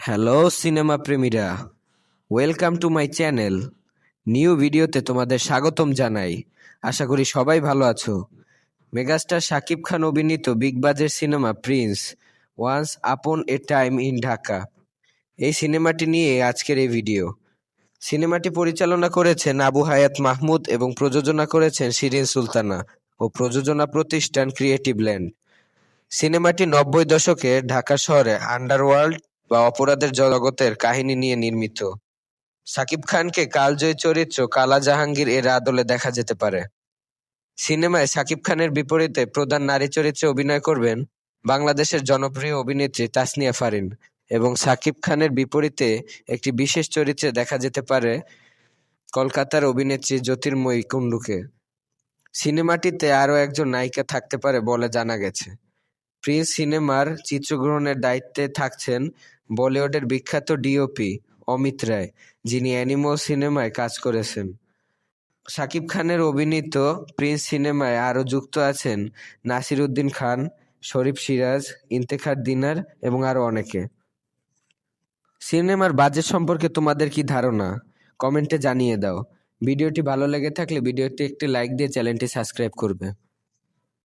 Hello cinema প্রেমীরা। Welcome to my channel new ভিডিওতে তোমাদের স্বাগতম জানাই। আশা করি সবাই ভালো আছো। মেগাস্টার শাকিব খান অভিনীত big budget cinema Prince once upon a time in Dhaka এই সিনেমাটি নিয়ে আজকের এই ভিডিও সিনেমাটি পরিচালনা করেছেন আবু হায়াত মাহমুদ এবং প্রযোজনা করেছেন শিরিন সুলতানা ও প্রযোজনা প্রতিষ্ঠান ক্রিয়েটিভ ল্যান্ড সিনেমাটি নব্বই দশকে ঢাকা শহরে আন্ডারওয়ার্ল্ড বা অপরাধের জগতের কাহিনী নিয়ে নির্মিত। সাকিব খানকে কালজয়ী চরিত্র কালা জাহাঙ্গীর এর আদলে দেখা যেতে পারে। সিনেমায় সাকিব খানের বিপরীতে প্রধান নারী চরিত্রে অভিনয় করবেন বাংলাদেশের জনপ্রিয় অভিনেত্রী তাসনিয়া ফারিন এবং সাকিব খানের বিপরীতে একটি বিশেষ চরিত্রে দেখা যেতে পারে কলকাতার অভিনেত্রী জ্যোতির্ময়ী কুণ্ডুকে। সিনেমাটিতে আরও একজন নায়িকা থাকতে পারে বলে জানা গেছে। প্রিন্স সিনেমার চিত্রগ্রহণের দায়িত্বে থাকছেন বলিউডের বিখ্যাত ডিওপি অমিত রায়, যিনি অ্যানিমল সিনেমায় কাজ করেছেন। শাকিব খানের অভিনীত প্রিন্স সিনেমায় আরও যুক্ত আছেন নাসির উদ্দিন খান, শরীফ সিরাজ, ইন্তেখার দিনার এবং আরও অনেকে। সিনেমার বাজেট সম্পর্কে তোমাদের কি ধারণা? কমেন্টে জানিয়ে দাও। ভিডিওটি ভালো লেগে থাকলে ভিডিওটি একটি লাইক দিয়ে চ্যানেলটি সাবস্ক্রাইব করবে।